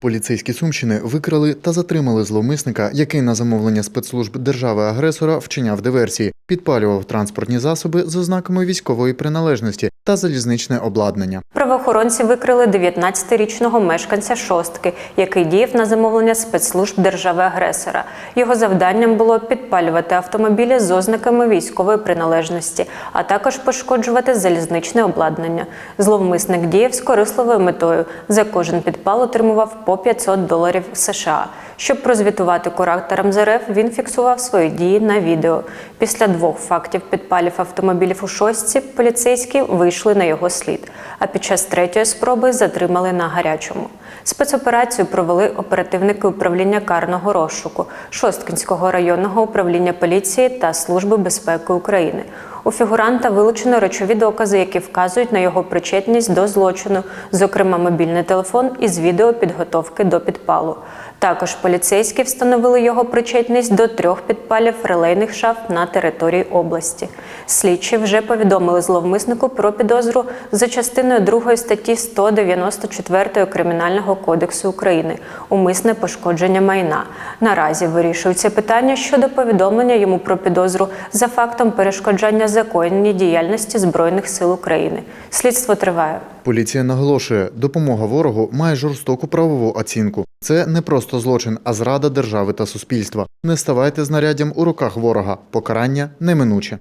Поліцейські Сумщини викрали та затримали зловмисника, який на замовлення спецслужб держави-агресора вчиняв диверсії, підпалював транспортні засоби з ознаками військової приналежності та залізничне обладнання. Правоохоронці викрили 19-річного мешканця шостки, який діяв на замовлення спецслужб держави-агресора. Його завданням було підпалювати автомобілі з ознаками військової приналежності, а також пошкоджувати залізничне обладнання. Зловмисник діяв з корисливою метою. За кожен підпал отримував по 500 доларів США. Щоб прозвітувати кураторам з РФ, він фіксував свої дії на відео. Після двох фактів підпалів автомобілів у шостці поліцейські вийшли на його слід. А під час третьої спроби затримали на гарячому. Спецоперацію провели оперативники управління карного розшуку Шосткінського районного управління поліції та Служби безпеки України. У фігуранта вилучено речові докази, які вказують на його причетність до злочину, зокрема мобільний телефон із відео підготовки до підпалу. Також поліцейські встановили його причетність до трьох підпалів релейних шафт на території області. Слідчі вже повідомили зловмиснику про підозру за частиною 2 статті 194 Кримінального кодексу України умисне пошкодження майна. Наразі вирішується питання щодо повідомлення йому про підозру за фактом перешкоджання законній діяльності Збройних сил України. Слідство триває. Поліція наголошує, допомога ворогу має жорстоку правову оцінку. Це не просто злочин, а зрада держави та суспільства. Не ставайте знаряддям у руках ворога. Покарання неминуче.